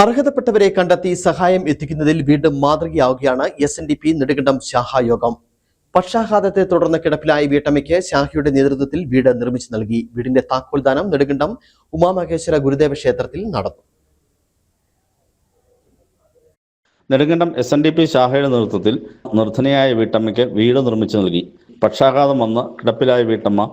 അർഹതപ്പെട്ടവരെ കണ്ടെത്തി സഹായം എത്തിക്കുന്നതിൽ വീണ്ടും മാതൃകയാവുകയാണ് S N D P Nedumkandam ശാഖായോഗം പക്ഷാഘാതത്തെ തുടർന്ന് കിടപ്പിലായ വീട്ടമ്മയ്ക്ക് ശാഖയുടെ നേതൃത്വത്തിൽ വീട് നിർമ്മിച്ചു നൽകി. വീടിന്റെ താക്കോൽദാനം നെടുകണ്ടം ഉമാമഹേശ്വര ഗുരുദേവ ക്ഷേത്രത്തിൽ നടന്നു. Nedumkandam S N D P ശാഖയുടെ നേതൃത്വത്തിൽ നിർധനയായ വീട്ടമ്മയ്ക്ക് വീട് നിർമ്മിച്ചു നൽകി. പക്ഷാഘാതം വന്ന് കിടപ്പിലായ വീട്ടമ്മ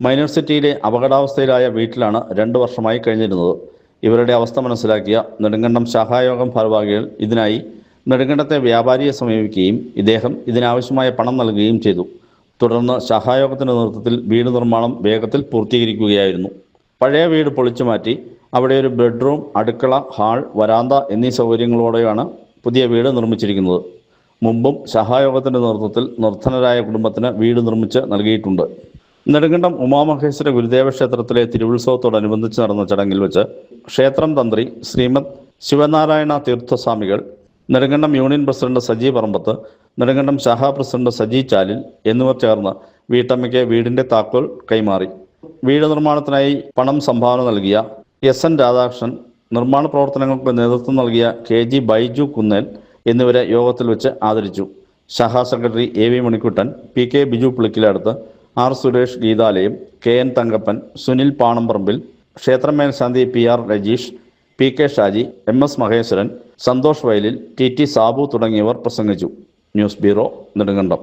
മൈനോർ സിറ്റിയിലെ അപകടാവസ്ഥയിലായ വീട്ടിലാണ് രണ്ടു വർഷമായി കഴിഞ്ഞിരുന്നത്. ഇവരുടെ അവസ്ഥ മനസ്സിലാക്കിയ നെടുങ്കണ്ടം ശാഖായോഗം ഭാരവാഹികൾ ഇതിനായി നെടുങ്കണ്ടത്തെ വ്യാപാരിയെ സമീപിക്കുകയും ഇദ്ദേഹം ഇതിനാവശ്യമായ പണം നൽകുകയും ചെയ്തു. തുടർന്ന് ശാഖായോഗത്തിന്റെ നേതൃത്വത്തിൽ വീട് നിർമ്മാണം വേഗത്തിൽ പൂർത്തീകരിക്കുകയായിരുന്നു. പഴയ വീട് പൊളിച്ചു മാറ്റി അവിടെ ഒരു ബെഡ്റൂം അടുക്കള ഹാൾ വരാന്ത എന്നീ സൗകര്യങ്ങളോടെയാണ് പുതിയ വീട് നിർമ്മിച്ചിരിക്കുന്നത്. മുമ്പും സഹായോഗത്തിന്റെ നേതൃത്വത്തിൽ നിർധനരായ കുടുംബത്തിന് വീട് നിർമ്മിച്ച് നൽകിയിട്ടുണ്ട്. നെടുങ്കണ്ടം ഉമാമഹേശ്വര ഗുരുദേവ ക്ഷേത്രത്തിലെ തിരുവുത്സവത്തോടനുബന്ധിച്ച് നടന്ന ചടങ്ങിൽ വെച്ച് ക്ഷേത്രം തന്ത്രി ശ്രീമദ് ശിവനാരായണ തീർത്ഥസ്വാമികൾ നെടുങ്കണ്ടം യൂണിയൻ പ്രസിഡന്റ് സജി പറമ്പത്ത് നെടുങ്കണ്ടം ശാഖ പ്രസിഡന്റ് സജി ചാലിൽ എന്നിവർ ചേർന്ന് വീട്ടമ്മയ്ക്ക് വീടിന്റെ താക്കോൽ കൈമാറി. വീട് നിർമ്മാണത്തിനായി പണം സംഭാവന നൽകിയ എസ് എൻ രാധാകൃഷ്ണൻ നിർമ്മാണ പ്രവർത്തനങ്ങൾക്ക് നേതൃത്വം നൽകിയ കെ ജി ബൈജു കുന്നേൽ എന്നിവരെ യോഗത്തിൽ വെച്ച് ആദരിച്ചു. ശാഖ secretary A V Manikuttan P K Biju Pulikkiladuth R Suresh Geethalayam K N Thankappan Sunil Panamparambil ക്ഷേത്രം മേൽശാന്തി P R Rajeesh P K Shaji M S Maheswaran Santhosh Vayalil T T Sabu തുടങ്ങിയവർ പ്രസംഗിച്ചു. News bureau Nedumkandam.